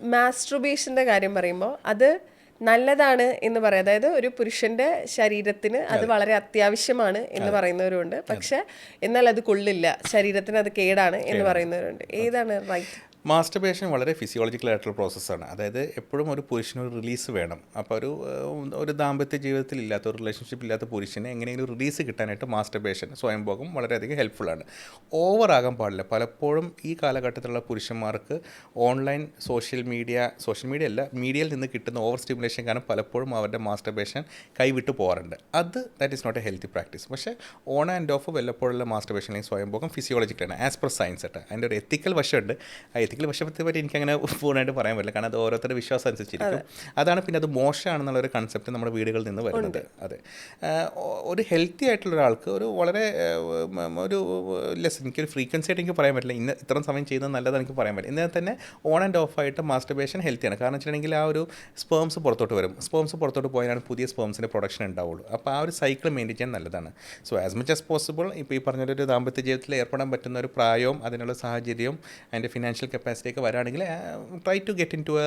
മാസ്ട്രുബേഷന്റെ കാര്യം പറയുമ്പോൾ അത് നല്ലതാണ് എന്ന് പറയാം. അതായത് ഒരു പുരുഷന്റെ ശരീരത്തിന് അത് വളരെ അത്യാവശ്യമാണ് എന്ന് പറയുന്നവരുണ്ട്. പക്ഷെ എന്നാൽ അത് കൊള്ളില്ല. ശരീരത്തിന് അത് കേടാണ് എന്ന് പറയുന്നവരുണ്ട്. ഏതാണ് റൈറ്റ്? മാസ്റ്റർബേഷൻ വളരെ ഫിസിയോളജിക്കൽ ആയിട്ടുള്ള പ്രോസസ്സാണ് അതായത് എപ്പോഴും ഒരു പുരുഷന് ഒരു റിലീസ് വേണം. അപ്പോൾ ഒരു ഒരു ദാമ്പത്യ ജീവിതത്തിൽ ഇല്ലാത്ത ഒരു റിലേഷൻഷിപ്പ് ഇല്ലാത്ത പുരുഷന് എങ്ങനെയെങ്കിലും റിലീസ് കിട്ടാനായിട്ട് മാസ്റ്റർബേഷൻ സ്വയംഭോഗം വളരെയധികം ഹെൽപ്ഫുള്ളാണ് ഓവർ ആകാൻ പാടില്ല. പലപ്പോഴും ഈ കാലഘട്ടത്തിലുള്ള പുരുഷന്മാർക്ക് online social media social media അല്ല മീഡിയയിൽ നിന്ന് കിട്ടുന്ന ഓവർ സ്റ്റിമുലേഷൻ കാരണം പലപ്പോഴും അവരുടെ മാസ്റ്റർബേഷൻ കൈവിട്ട് പോകാറുണ്ട്. അത് that is not a healthy practice പക്ഷേ ഓൺ ആൻഡ് ഓഫ് വല്ലപ്പോഴുള്ള മാസ്റ്റർബേഷൻ അല്ലെങ്കിൽ സ്വയംഭോഗം ഫിസിയോളജിക്കലാണ് ആസ് പെർ സയൻസ് ആയിട്ട്. അതിന്റെ ഒരു എത്തിക്കൽ വശമുണ്ട്. ആ എത്തിക്കൽ വിഷയത്തെ പറ്റി എനിക്കങ്ങനെ പൂർണമായിട്ട് പറയാൻ പറ്റില്ല. കാരണം അത് ഓരോരുത്തരുടെ വിശ്വാസം അനുസരിച്ചിരിക്കും. അതാണ് പിന്നെ അത് മോശമാണെന്നുള്ള ഒരു കൺസെപ്റ്റ് നമ്മുടെ വീടുകളിൽ നിന്ന് വരുന്നത്. അതെ. ഒരു ഹെൽത്തി ആയിട്ടുള്ള ഒരാൾക്ക് ഒരു വളരെ ഒരു ലെസ് എനിക്കൊരു ഫ്രീക്വൻസി ആയിട്ട് എനിക്ക് പറയാൻ പറ്റില്ല. ഇന്ന് ഇത്ര സമയം ചെയ്യുന്നത് നല്ലതാണ് എനിക്ക് പറയാൻ പറ്റില്ല. ഇന്നലെ തന്നെ ഓൺ ആൻഡ് ഓഫ് ആയിട്ട് മാസ്റ്റർബേഷൻ ഹെൽത്തിയാണ് കാരണം വെച്ചിട്ടുണ്ടെങ്കിൽ ആ ഒരു സ്പേംസ് പുറത്തോട്ട് വരും. സ്പേംസ് പുറത്തോട്ട് പോയാലാണ് പുതിയ സ്പേംസിന്റെ പ്രൊഡക്ഷൻ ഉണ്ടാവുള്ളൂ. അപ്പോൾ ആ ഒരു സൈക്കിൾ മെയിന്റെയിൻ ചെയ്യാൻ നല്ലതാണ്. So as much as possible ഇപ്പോൾ ഈ പറഞ്ഞൊരു ദാമ്പത്യ ജീവിതത്തിൽ ഏർപ്പെടാൻ പറ്റുന്ന ഒരു പ്രായവും അതിനുള്ള സാഹചര്യവും അതിന്റെ ഫിനാൻഷ്യൽ കപ്പാസിറ്റി ഒക്കെ വരാണെങ്കിൽ try to get in to a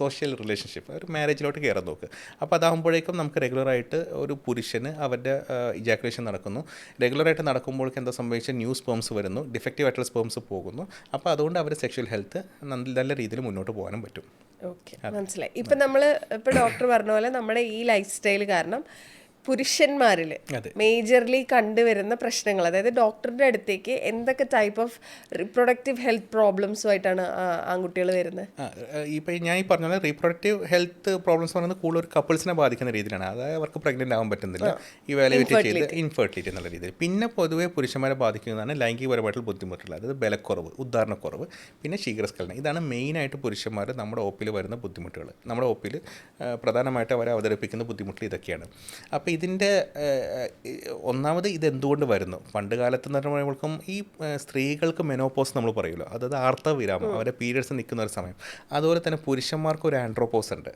social relationship ഒരു മാരേജിലോട്ട് കയറാൻ നോക്ക്. അപ്പോൾ അതാകുമ്പോഴേക്കും നമുക്ക് റെഗുലറായിട്ട് ഒരു പുരുഷന് അവരുടെ ഇജാക്കുലേഷൻ നടക്കുന്നു. റെഗുലറായിട്ട് നടക്കുമ്പോഴേക്കും എന്താ സംഭവിച്ചാൽ ന്യൂ സ്പേംസ് വരുന്നു ഡിഫക്റ്റീവ് ആയിട്ടുള്ള സ്പേംസ് പോകുന്നു. അപ്പോൾ അതുകൊണ്ട് അവരുടെ സെക്ഷൽ ഹെൽത്ത് നല്ല രീതിയിൽ മുന്നോട്ട് പോകാനും പറ്റും. ഓക്കെ മനസ്സിലായി. ഇപ്പം നമ്മൾ ഇപ്പോൾ ഡോക്ടർ പറഞ്ഞ പോലെ നമ്മുടെ ഈ ലൈഫ് സ്റ്റൈൽ കാരണം പുരുഷന്മാരിൽ. മേജർലി കണ്ടുവരുന്ന പ്രശ്നങ്ങൾ. അതായത് ഡോക്ടറുടെ അടുത്തേക്ക് എന്തൊക്കെ ടൈപ്പ് ഓഫ് റീപ്രൊഡക്റ്റീവ് ഹെൽത്ത് പ്രോബ്ലംസുമായിട്ടാണ് ആൺകുട്ടികൾ വരുന്നത്? ഇപ്പം ഞാൻ ഈ പറഞ്ഞ റീപ്രൊഡക്റ്റീവ് ഹെൽത്ത് പ്രോബ്ലംസ് പറയുന്നത് കൂടുതൽ ഒരു കപ്പിൾസിനെ ബാധിക്കുന്ന രീതിയിലാണ്. അതായത് അവർക്ക് പ്രഗ്നന്റ് ആവാൻ പറ്റുന്നില്ല. ഇവാലുവേറ്റ് ചെയ്ത് ഇൻഫെർട്ടിലിറ്റി എന്നുള്ള രീതിയിൽ. പിന്നെ പൊതുവേ പുരുഷന്മാരെ ബാധിക്കുന്നതാണ് ലൈംഗികപരമായിട്ടുള്ള ബുദ്ധിമുട്ടുകൾ. അതായത് ബലക്കുറവ് ഉദ്ധാരണക്കുറവ് പിന്നെ ശീഘ്രസ്ഖലനം. ഇതാണ് മെയിനായിട്ട് പുരുഷന്മാർ നമ്മുടെ ഒപ്പിൽ വരുന്ന ബുദ്ധിമുട്ടുകൾ നമ്മുടെ ഒപ്പിൽ പ്രധാനമായിട്ട് അവരെ അവതരിപ്പിക്കുന്ന ബുദ്ധിമുട്ടുകൾ ഇതൊക്കെയാണ്. അപ്പോൾ ഇതിന്റെ ഒന്നാമത് ഇത് എന്തുകൊണ്ട് വരുന്നു? പണ്ട് കാലത്ത് എന്ന് പറയുമ്പോഴേക്കും ഈ സ്ത്രീകൾക്ക് മെനോപോസ് നമ്മൾ പറയുമല്ലോ അതായത് ആർത്തവ വിരാമം അവരെ പീരിയഡ്സ് നിൽക്കുന്ന ഒരു സമയം. അതുപോലെ തന്നെ പുരുഷന്മാർക്ക് ഒരു ആൻഡ്രോപോസ് ഉണ്ട്.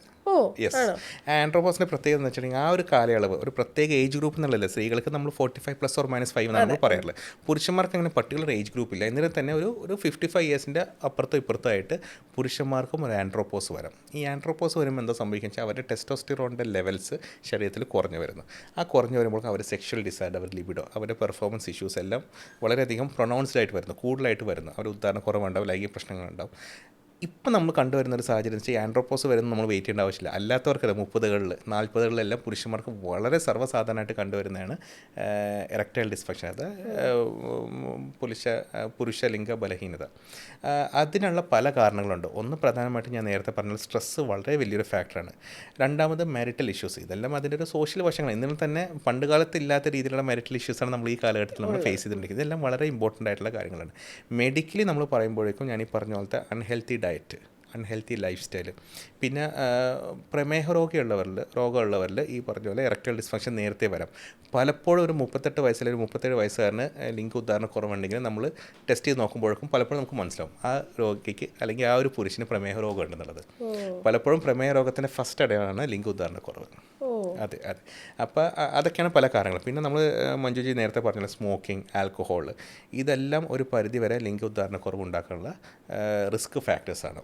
യെസ് ആൻഡ്രോപോസിന്റെ പ്രത്യേകത എന്ന് വെച്ചിട്ടുണ്ടെങ്കിൽ ആ ഒരു കാലയളവ് ഒരു പ്രത്യേക ഏജ് ഗ്രൂപ്പ് എന്നുള്ളതല്ല സ്ത്രീകൾക്ക് നമ്മൾ forty five plus or minus five എന്നാണ് നമ്മൾ പറയാറില്ല പുരുഷന്മാർക്ക് അങ്ങനെ പർട്ടിക്കുലർ ഏജ് ഗ്രൂപ്പ് ഇല്ല. എന്നിട്ട് തന്നെ ഒരു ഒരു ഫിഫ്റ്റി ഫൈവ് ഇയേഴ്സിന്റെ അപ്പുറത്തും ഇപ്പുറത്തായിട്ട് പുരുഷന്മാർക്കും ഒരു ആൻഡ്രോപോസ് വരാം. ഈ ആൻഡ്രോപോസ് വരുമ്പോൾ എന്താ സംഭവിക്കുക വെച്ചാൽ അവരുടെ ടെസ്റ്റോസ്റ്റിറോണിന്റെ ലെവൽസ് ശരീരത്തിൽ കുറഞ്ഞു വരുന്നു. ആ കുറഞ്ഞു വരുമ്പോൾ അവർ സെക്ഷൽ ഡിസൈഡ് അവർ ലിബിഡോ അവരുടെ പെർഫോമൻസ് ഇഷ്യൂസ് എല്ലാം വളരെയധികം പ്രൊണൗൺസ്ഡ് ആയിട്ട് വരുന്നു. കൂടുതലായിട്ട് വരുന്നു. അവർ ഉദാഹരണ കുറവുണ്ടാവും ലൈംഗിക പ്രശ്നങ്ങളുണ്ടാവും. ഇപ്പം നമ്മൾ കണ്ടുവരുന്ന ഒരു സാഹചര്യം വെച്ചാൽ ആൻഡ്രോപ്പോസ് വരുന്ന നമ്മൾ വെയിറ്റ് ചെയ്യേണ്ട ആവശ്യമില്ല. അല്ലാത്തവർക്കത് മുപ്പതുകളിൽ നാൽപ്പതുകളിലെല്ലാം പുരുഷന്മാർക്ക് വളരെ സർവസാധാരണമായിട്ട് കണ്ടുവരുന്നതാണ് എറക്ടൈൽ ഡിസ്ഫങ്ഷൻ അത് പുരുഷ പുരുഷ ലിംഗ ബലഹീനത. അതിനുള്ള പല കാരണങ്ങളുണ്ട്. ഒന്ന് പ്രധാനമായിട്ടും ഞാൻ നേരത്തെ പറഞ്ഞ സ്ട്രെസ്സ് വളരെ വലിയൊരു ഫാക്ടറാണ് രണ്ടാമത് മാരിറ്റൽ ഇഷ്യൂസ് ഇതെല്ലാം അതിന്റെ ഒരു സോഷ്യൽ വശങ്ങൾ ഇന്നും തന്നെ പണ്ട് കാലത്ത് ഇല്ലാത്ത രീതിയിലുള്ള മാരിറ്റൽ ഇഷ്യൂസാണ് നമ്മൾ ഈ കാലഘട്ടത്തിൽ നമ്മൾ ഫേസ് ചെയ്തിട്ടുണ്ടെങ്കിൽ ഇതെല്ലാം വളരെ ഇമ്പോർട്ടന്റ് ആയിട്ടുള്ള കാര്യങ്ങളാണ്. മെഡിക്കലി നമ്മൾ പറയുമ്പോഴേക്കും ഞാൻ ഈ പറഞ്ഞ പോലത്തെ അൺഹെൽത്തി ഡയറ്റ് ആയിട്ട് അൺഹെൽത്തി ലൈഫ് സ്റ്റൈൽ പിന്നെ പ്രമേഹ രോഗിയുള്ളവരിൽ രോഗമുള്ളവരിൽ ഈ പറഞ്ഞ പോലെ ഇറക്ടൽ ഡിസ്ഫങ്ഷൻ നേരത്തെ വരാം. പലപ്പോഴും ഒരു മുപ്പത്തെട്ട് വയസ്സിൽ ഒരു മുപ്പത്തേഴ് വയസ്സുകാരന് ലിംഗ ഉദാഹരണ കുറവുണ്ടെങ്കിൽ നമ്മൾ ടെസ്റ്റ് ചെയ്ത് നോക്കുമ്പോഴേക്കും പലപ്പോഴും നമുക്ക് മനസ്സിലാവും ആ രോഗിക്ക് അല്ലെങ്കിൽ ആ ഒരു പുരുഷന് പ്രമേഹ രോഗം ഉണ്ടെന്നുള്ളത് പലപ്പോഴും പ്രമേഹ രോഗത്തിന്റെ ഫസ്റ്റ് അടയാളമാണ് ലിംഗ ഉദാഹരണ കുറവ്. അതെ അതെ. അപ്പോൾ അതൊക്കെയാണ് പല കാര്യങ്ങൾ പിന്നെ നമ്മൾ മഞ്ജുജി നേരത്തെ പറഞ്ഞ സ്മോക്കിംഗ് ആൽക്കഹോൾ ഇതെല്ലാം ഒരു പരിധിവരെ ലിംഗ ഉദാഹരണ കുറവ് ഉണ്ടാക്കാനുള്ള റിസ്ക് ഫാക്ടേഴ്സാണ്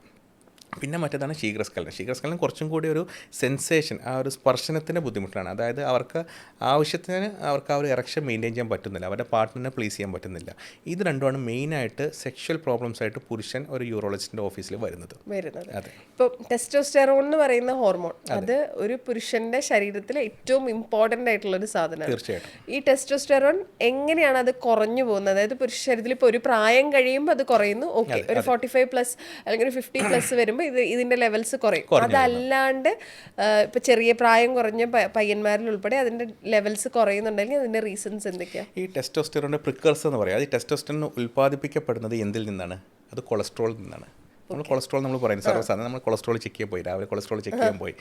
പിന്നെ മറ്റേതാണ് ശീഘ്രസ്ഖലനം. ശീഘ്രസ്ഖലനം കുറച്ചും കൂടി ഒരു സെൻസേഷൻ ആ ഒരു സ്പർശനത്തിന്റെ ബുദ്ധിമുട്ടാണ് അതായത് അവർക്ക് ആവശ്യത്തിന് അവർക്ക് ആ ഒരു ഇറക്ഷൻ മെയിന്റെയിൻ ചെയ്യാൻ പറ്റുന്നില്ല. അവരുടെ പാർട്ട്ണറിനെ പ്ലീസ് ചെയ്യാൻ പറ്റുന്നില്ല. ഇത് രണ്ടുമാണ് മെയിനായിട്ട് സെക്ഷൽ പ്രോബ്ലംസ് ആയിട്ട് പുരുഷൻ ഒരു യൂറോളജിസ്റ്റിന്റെ ഓഫീസിൽ വരുന്നത്. വരുന്നത്. അതെ. ഇപ്പൊ ടെസ്റ്റോസ്റ്റെറോൺ എന്ന് പറയുന്ന ഹോർമോൺ അത്. ഒരു പുരുഷന്റെ ശരീരത്തിലെ ഏറ്റവും ഇമ്പോർട്ടന്റ് ആയിട്ടുള്ള ഒരു സാധനമാണ്. തീർച്ചയായിട്ടും. ഈ ടെസ്റ്റോസ്റ്റെറോൺ എങ്ങനെയാണ് അത് കുറഞ്ഞു പോകുന്നത്? അതായത് പുരുഷ ശരീരത്തിൽ ഇപ്പോൾ ഒരു പ്രായം കഴിയുമ്പോൾ അത് കുറയുന്നു. ഓക്കെ ഒരു ഫോർട്ടി ഫൈവ് പ്ലസ് അല്ലെങ്കിൽ ഒരു ഫിഫ്റ്റി പ്ലസ് വരുമ്പോൾ ഇത് ഇതിന്റെ ലെവൽസ് കുറയും. അതല്ലാണ്ട് ആ, ഇപ്പൊ ചെറിയ പ്രായം കുറഞ്ഞ പയ്യന്മാരിൽ ഉൾപ്പെടെ അതിന്റെ ലെവൽസ് കുറയുന്നുണ്ടെങ്കിൽ അതിന്റെ റീസൺസ് എന്തൊക്കെയാണ് ഈ ടെസ്റ്റോസ്റ്റെറോണിന്റെ പ്രിക്കേഴ്സ് എന്ന് പറയാം. ഈ ടെസ്റ്റോസ്റ്റെറോൺ ഉൽപ്പാദിപ്പിക്കപ്പെടുന്നത് എന്തിൽ നിന്നാണ്? അത് കൊളസ്ട്രോളിൽ നിന്നാണ്. നമ്മൾ കൊളസ്ട്രോൾ നമ്മൾ പറയുന്നത്. സർവസാധാരണ നമ്മൾ കൊളസ്ട്രോൾ ചെക്ക് ചെയ്യാൻ പോയി. രാവിലെ കൊളസ്ട്രോൾ ചെക്ക് ചെയ്യാൻ പോയി.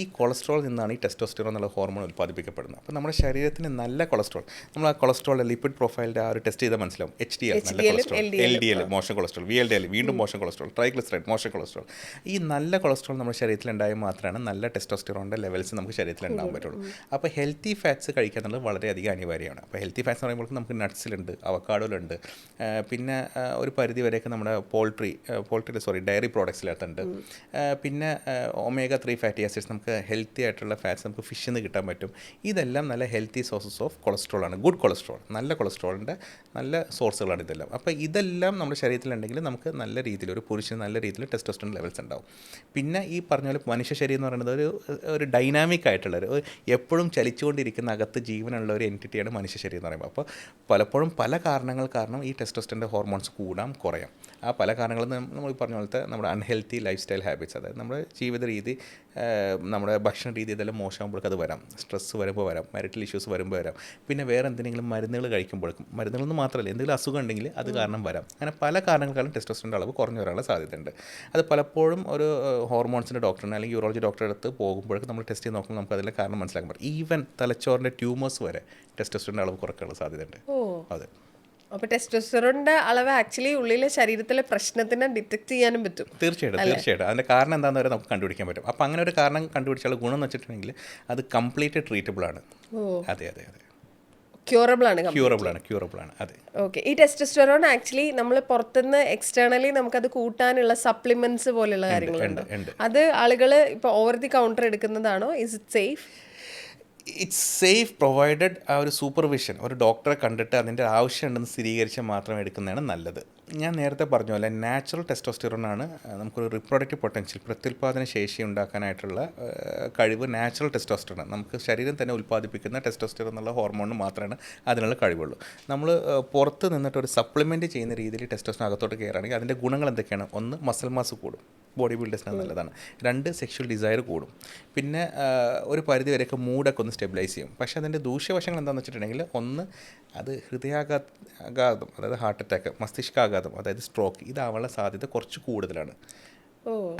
ഈ കൊളസ്ട്രോൾ നിന്നാണ് ഈ ടെസ്റ്റോസ്റ്റിറോ എന്നുള്ള ഹോർമോൺ ഉൽപ്പാദിപ്പിക്കപ്പെടുന്നത്. അപ്പോൾ നമ്മുടെ ശരീരത്തിന് നല്ല കൊളസ്ട്രോൾ. നമ്മൾ ആ കൊളസ്ട്രോൾ ലിപ്പിഡ് പ്രൊഫൈലിന്റെ ആ ഒരു ടെസ്റ്റ് ചെയ്താൽ മനസ്സിലാവും. എച്ച് ഡി എൽ നല്ല കൊളസ്ട്രോൾ. എൽ ഡി എൽ മോശം cholesterol. V L D L വീണ്ടും മോശം കൊളസ്ട്രോൾ. ട്രൈഗ്ലിസറൈഡ് മോശം കൊളസ്ട്രോൾ. ഈ നല്ല കൊളസ്ട്രോൾ നമ്മുടെ ശരീരത്തിൽ ഉണ്ടായാൽ മാത്രമാണ് നല്ല ടെസ്റ്റോസ്റ്റിറോന്റെ ലെവൽസ് നമുക്ക് ശരീരത്തിൽ ഉണ്ടാകാൻ പറ്റുള്ളൂ. അപ്പോൾ ഹെൽത്തി ഫാറ്റ്സ് കഴിക്കുക എന്നുള്ളത് വളരെയധികം അനിവാര്യമാണ്. അപ്പോൾ ഹെൽത്തി ഫാറ്റ്സ് എന്ന് പറയുമ്പോൾ നമുക്ക് നട്ട്സിലുണ്ട് അവക്കാടുകളുണ്ട് പിന്നെ ഒരു പരിധി വരെയൊക്കെ നമ്മുടെ poultry poultry sorry sorry dairy പ്രോഡക്ട്സിലകത്തുണ്ട്. പിന്നെ ഒമേഗ ത്രീ ഫാറ്റി ആസിഡ്സ് നമുക്ക് ഹെൽത്തി ആയിട്ടുള്ള ഫാറ്റ്സ് നമുക്ക് ഫിഷിൽ നിന്ന് കിട്ടാൻ പറ്റും. ഇതെല്ലാം നല്ല ഹെൽത്തി സോഴ്സസ് ഓഫ് കൊളസ്ട്രോൾ ആണ്. ഗുഡ് കൊളസ്ട്രോൾ നല്ല കൊളസ്ട്രോളിന്റെ നല്ല സോഴ്സുകളാണ് ഇതെല്ലാം. അപ്പോൾ ഇതെല്ലാം നമ്മുടെ ശരീരത്തിലുണ്ടെങ്കിൽ നമുക്ക് നല്ല രീതിയിൽ ഒരു പുരുഷന് നല്ല രീതിയിൽ ടെസ്റ്റോസ്റ്റോൺ ലെവൽസ് ഉണ്ടാവും. പിന്നെ ഈ പറഞ്ഞ പോലെ മനുഷ്യ ശരീരം എന്ന് പറയുന്നത് ഒരു ഒരു ഡൈനാമിക് ആയിട്ടുള്ള ഒരു എപ്പോഴും ചലിച്ചുകൊണ്ടിരിക്കുന്ന അകത്ത് ജീവനുള്ള ഒരു എന്റിറ്റിയാണ് മനുഷ്യ ശരീരം എന്ന് പറയുമ്പോൾ അപ്പോൾ പലപ്പോഴും പല കാരണങ്ങൾ കാരണം ഈ ടെസ്റ്റോസ്റ്റന്റെ ഹോർമോൺസ് കൂടാം കുറയാം. ആ പല കാരണങ്ങളും നമ്മൾ പറഞ്ഞ പോലത്തെ നമ്മുടെ അൺഹെൽത്തി ലൈഫ് സ്റ്റൈൽ ഹാബിറ്റ്സ് അതായത് നമ്മുടെ ജീവിത രീതി നമ്മുടെ ഭക്ഷണ രീതി ഇതെല്ലാം മോശമാകുമ്പോഴേക്കും അത് വരാം. സ്ട്രെസ്സ് വരുമ്പോൾ വരാം മെറിറ്റൽ ഇഷ്യൂസ് വരുമ്പോൾ വരാം. പിന്നെ വേറെ എന്തെങ്കിലും മരുന്നുകൾ കഴിക്കുമ്പോഴേക്കും മരുന്നുകളൊന്നും മാത്രമല്ല എന്തെങ്കിലും അസുഖം ഉണ്ടെങ്കിൽ അത് കാരണം വരാം. അങ്ങനെ പല കാരണങ്ങൾക്കാലും ടെസ്റ്റോസ്റ്റിന്റെ അളവ് കുറഞ്ഞു വരാനുള്ള സാധ്യതയുണ്ട്. അത് പലപ്പോഴും ഒരു ഹോർമോൺസിന്റെ ഡോക്ടറിനെ അല്ലെങ്കിൽ യൂറോളജി ഡോക്ടറെ അടുത്ത് പോകുമ്പോഴേക്കും നമ്മൾ ടെസ്റ്റ് ചെയ്ത് നോക്കുമ്പോൾ നമുക്ക് അതിന്റെ കാരണം മനസ്സിലാക്കാൻ പറ്റും. ഈവൻ തലച്ചോറിന്റെ ട്യൂമേഴ്സ് വരെ ടെസ്റ്റോസ്റ്റിന്റെ അളവ് കുറയ്ക്കാനുള്ള സാധ്യതയുണ്ട്. അതെ. അപ്പൊ ടെസ്റ്റോസ്റ്ററോണിന്റെ അളവ് ആക്ച്വലി ഉള്ളിലെ ശരീരത്തിലെ പ്രശ്നത്തിനെ ഡിറ്റക്ട് ചെയ്യാനും പറ്റും. തീർച്ചയായിട്ടും തീർച്ചയായിട്ടും. അതിന്റെ കാരണം എന്താണെന്ന് വരെ നമുക്ക് കണ്ടുപിടിക്കാൻ പറ്റും. അപ്പോൾ അങ്ങനെ ഒരു കാരണം കണ്ടുപിടിച്ചാൽ ഗുണം എന്ന് വെച്ചിട്ടുണ്ടെങ്കിൽ അത് കംപ്ലീറ്റ് ട്രീറ്റബിൾ ആണ്. അതെ അതെ അതെ. ക്യൂറബിൾ ആണ് ക്യൂറബിൾ ആണ് ക്യൂറബിൾ ആണ്. അതെ. ഓക്കെ ഈ ടെസ്റ്റോസ്റ്ററോൺ ആക്ച്വലി നമ്മൾ പുറത്തുനിന്ന് എക്സ്റ്റേണലി നമുക്കത് കൂട്ടാനുള്ള സപ്ലിമെന്റ്സ് പോലെയുള്ള കാര്യങ്ങളുണ്ട്. അത് ആളുകൾ ഇപ്പൊ over the counter എടുക്കുന്നതാണോ? Is it safe it's safe provided ആ ഒരു സൂപ്പർവിഷൻ ഒരു ഡോക്ടറെ കണ്ടിട്ട് അതിന്റെ ആവശ്യമുണ്ടെന്ന് സ്ഥിരീകരിച്ചാൽ മാത്രം എടുക്കുന്നതാണ് നല്ലത്. ഞാൻ നേരത്തെ പറഞ്ഞ പോലെ നാച്ചുറൽ ടെസ്റ്റോസ്റ്റിറോൺ ആണ് നമുക്കൊരു റിപ്രൊഡക്റ്റീവ് പൊട്ടൻഷ്യൽ പ്രത്യുൽപാദന ശേഷി ഉണ്ടാക്കാനായിട്ടുള്ള കഴിവ് നാച്ചുറൽ ടെസ്റ്റോസ്റ്ററോൺ നമുക്ക് ശരീരം തന്നെ ഉൽപ്പാദിപ്പിക്കുന്ന ടെസ്റ്റോസ്റ്റിറോൺ എന്നുള്ള ഹോർമോണിന് മാത്രമാണ് അതിനുള്ള കഴിവുള്ളൂ. നമ്മൾ പുറത്ത് നിന്നിട്ട് ഒരു സപ്ലിമെന്റ് ചെയ്യുന്ന രീതിയിൽ ടെസ്റ്റോസ്റ്ററോൺ അകത്തോട്ട് കയറുകയാണെങ്കിൽ അതിന്റെ ഗുണങ്ങൾ എന്തൊക്കെയാണ്? ഒന്ന് മസിൽ മാസ് കൂടും. ബോഡി ബിൽഡേഴ്സിന് നല്ലതാണ്. രണ്ട് സെക്ഷൽ ഡിസയർ കൂടും. പിന്നെ ഒരു പരിധി വരെയൊക്കെ മൂഡൊക്കെ ഒന്ന് സ്റ്റെബിലൈസ് ചെയ്യും. പക്ഷേ അതിന്റെ ദൂഷ്യവശങ്ങൾ എന്താണെന്ന് വെച്ചിട്ടുണ്ടെങ്കിൽ ഒന്ന് അത് ഹൃദയാഘാത അതായത് ഹാർട്ട് അറ്റാക്ക് മസ്തിഷ്കാഘാതം അതായത് സ്ട്രോക്ക് ഇതാവാനുള്ള സാധ്യത കുറച്ച് കൂടുതലാണ്.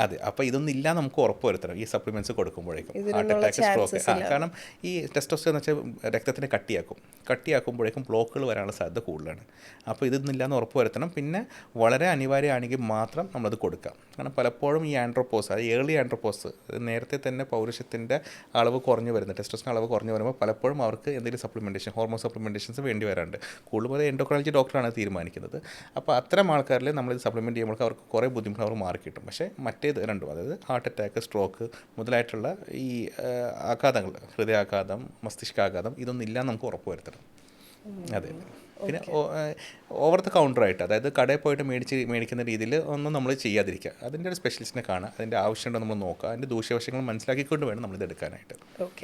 അതെ അപ്പോൾ ഇതൊന്നും ഇല്ല നമുക്ക് ഉറപ്പ് വരുത്തണം. ഈ സപ്ലിമെന്റ്സ് കൊടുക്കുമ്പോഴേക്കും. ഹാർട്ട് അറ്റാക്ക് സ്ട്രോക്ക് ആ കാരണം ഈ ടെസ്റ്റോസ്റ്റർ എന്ന് വെച്ചാൽ രക്തത്തിനെ കട്ടിയാക്കും. കട്ടിയാക്കുമ്പോഴേക്കും ബ്ലോക്കുകൾ വരാനുള്ള സാധ്യത കൂടുതലാണ്. അപ്പോൾ ഇതൊന്നും ഇല്ലാന്ന് ഉറപ്പ് വരുത്തണം. പിന്നെ വളരെ അനിവാര്യമാണെങ്കിൽ മാത്രം നമ്മളത് കൊടുക്കാം കാരണം പലപ്പോഴും ഈ ആൻഡ്രോപോസ് അത് ഏർലി ആൻഡ്രോപോസ് നേരത്തെ തന്നെ പൗരുഷത്തിന്റെ അളവ് കുറഞ്ഞു വരുന്നത് ടെസ്റ്റോസ്റ്ററിന് അളവ് കുറഞ്ഞു വരുമ്പോൾ പലപ്പോഴും അവർക്ക് എന്തെങ്കിലും സപ്ലിമെന്റേഷൻ ഹോർമോൺ സപ്ലിമെന്റേഷൻസ് വേണ്ടി വരാറുണ്ട്. കൂടുതൽ എൻഡോക്രോളജി ഡോക്ടറാണ് തീരുമാനിക്കുന്നത്. അപ്പോൾ അത്തരം ആൾക്കാരിൽ നമ്മളിത് സപ്ലിമെന്റ് ചെയ്യുമ്പോൾ അവർക്ക് കുറേ ബുദ്ധിമുട്ട് അവർ മാറി കിട്ടും. പക്ഷേ മറ്റേത് രണ്ടും അതായത് ഹാർട്ട് അറ്റാക്ക് സ്ട്രോക്ക് മുതലായിട്ടുള്ള ഈ ആഘാതങ്ങൾ ഹൃദയാഘാതം മസ്തിഷ്കാഘാതം ഇതൊന്നും ഇല്ല നമുക്ക് ഉറപ്പ് വരുത്തണം. അതെ. പിന്നെ ഓവർ ദ കൗണ്ടറായിട്ട് അതായത് കടയിൽ പോയിട്ട് മേടിച്ച് മേടിക്കുന്ന രീതിയിൽ ഒന്നും നമ്മൾ ചെയ്യാതിരിക്കുക. അതിന്റെ ഒരു സ്പെഷ്യലിസ്റ്റിനെ കാണുക അതിന്റെ ആവശ്യമുണ്ടോ നമ്മൾ നോക്കുക അതിന്റെ ദൂഷ്യവശങ്ങൾ മനസ്സിലാക്കിക്കൊണ്ട് വേണം നമ്മളിത് എടുക്കാനായിട്ട്. ഓക്കെ.